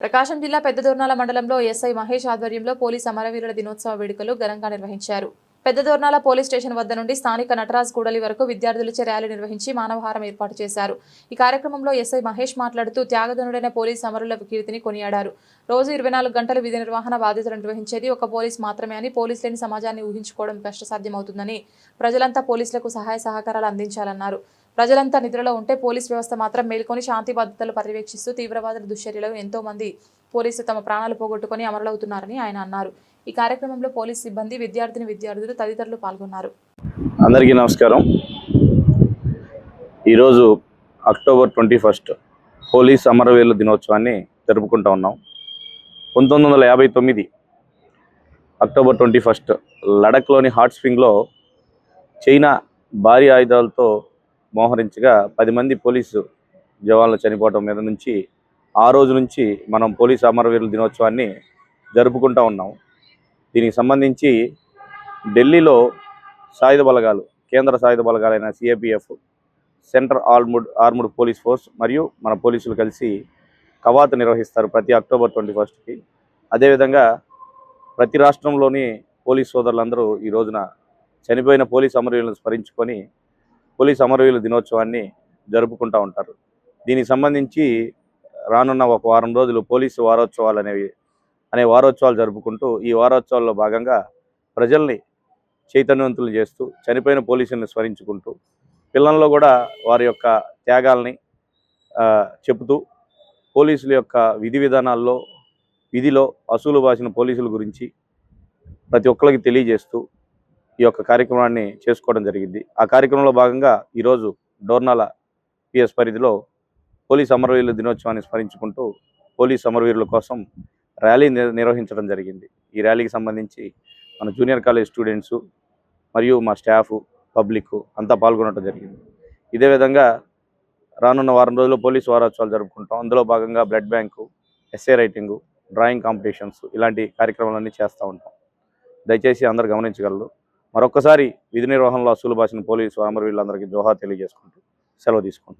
ప్రకాశం జిల్లా పెద్దదోర్నాల మండలంలో ఎస్ఐ మహేష్ ఆధ్వర్యంలో పోలీస్ అమరవీరుల దినోత్సవ వేడుకలు ఘనంగా నిర్వహించారు. పెద్దదోర్నాల పోలీస్ స్టేషన్ వద్ద నుండి స్థానిక నటరాజ్ కూడలి వరకు విద్యార్థులచే ర్యాలీ నిర్వహించి మానవహారం ఏర్పాటు చేశారు. ఈ కార్యక్రమంలో ఎస్ఐ మహేష్ మాట్లాడుతూ త్యాగధనుడైన పోలీస్ అమరుల కీర్తిని కొనియాడారు. రోజు ఇరవై నాలుగు గంటలు విధి నిర్వహణ బాధ్యతలు నిర్వహించేది ఒక పోలీస్ మాత్రమే అని పోలీస్ లేని సమాజాన్ని ఊహించుకోవడం కష్టసాధ్యమవుతుందని ప్రజలంతా పోలీసులకు సహాయ సహకారాలు అందించాలన్నారు. ప్రజలంతా నిద్రలో ఉంటే పోలీస్ వ్యవస్థ మాత్రం మేల్కొని శాంతి భద్రతలు పర్యవేక్షిస్తూ తీవ్రవాదుల దుశ్చర్యలో ఎంతో మంది పోలీసులు తమ ప్రాణాలు పోగొట్టుకుని అమరులవుతున్నారని ఆయన అన్నారు. ఈ కార్యక్రమంలో పోలీస్ సిబ్బంది విద్యార్థిని విద్యార్థులు తదితరులు పాల్గొన్నారు. అందరికీ నమస్కారం. ఈరోజు అక్టోబర్ ట్వంటీ ఫస్ట్ పోలీస్ అమరవీరుల దినోత్సవాన్ని జరుపుకుంటూ ఉన్నాం. పంతొమ్మిది వందల యాభై తొమ్మిది అక్టోబర్ ట్వంటీ ఫస్ట్ లడఖ్లోని హాట్ స్ప్రింగ్లో చైనా భారీ ఆయుధాలతో మోహరించగా పది మంది పోలీసు జవాన్లు చనిపోవటం మీద నుంచి ఆ రోజు నుంచి మనం పోలీస్ అమరవీరుల దినోత్సవాన్ని జరుపుకుంటూ ఉన్నాం. దీనికి సంబంధించి ఢిల్లీలో సాయుధ బలగాలు కేంద్ర సాయుధ బలగాలైన CAPF central armed armed police force మరియు మన పోలీసులు కలిసి కవాతు నిర్వహిస్తారు ప్రతి అక్టోబర్ ట్వంటీ ఫస్ట్కి. అదేవిధంగా ప్రతి రాష్ట్రంలోని పోలీస్ సోదరులందరూ ఈ రోజున చనిపోయిన పోలీస్ అమరవీరులను స్మరించుకొని పోలీస్ అమరవీరుల దినోత్సవాన్ని జరుపుకుంటూ ఉంటారు. దీనికి సంబంధించి రానున్న ఒక వారం రోజులు పోలీసు వారోత్సవాలు అనేవి అనే వారోత్సవాలు జరుపుకుంటూ ఈ వారోత్సవాల్లో భాగంగా ప్రజల్ని చైతన్యవంతులు చేస్తూ చనిపోయిన పోలీసులను స్మరించుకుంటూ పిల్లల్లో కూడా వారి యొక్క త్యాగాల్ని చెబుతూ పోలీసుల యొక్క విధి విధానాల్లో విధిలో అసూలు బాసిన పోలీసుల గురించి ప్రతి ఒక్కరికి తెలియజేస్తూ ఈ యొక్క కార్యక్రమాన్ని చేసుకోవడం జరిగింది. ఆ కార్యక్రమంలో భాగంగా ఈరోజు డోర్నాల పిఎస్ పరిధిలో పోలీస్ అమరవీరుల దినోత్సవాన్ని స్మరించుకుంటూ పోలీస్ అమరవీరుల కోసం ర్యాలీ నిర్వహించడం జరిగింది. ఈ ర్యాలీకి సంబంధించి మన జూనియర్ కాలేజ్ స్టూడెంట్స్ మరియు మా స్టాఫ్ పబ్లిక్ అంతా పాల్గొనడం జరిగింది. ఇదే విధంగా రానున్న వారం రోజుల్లో పోలీసు వారోత్సవాలు జరుపుకుంటాం. అందులో భాగంగా blood bank essay writing drawing competitions ఇలాంటి కార్యక్రమాలన్నీ చేస్తూ ఉంటాం. దయచేసి అందరు గమనించగలరు. మరొకసారి విధి నిర్వహణలో అసూలు బాసిన పోలీసు వీళ్ళందరికీ జోహార్ తెలియజేసుకుంటూ సెలవు తీసుకుంటాం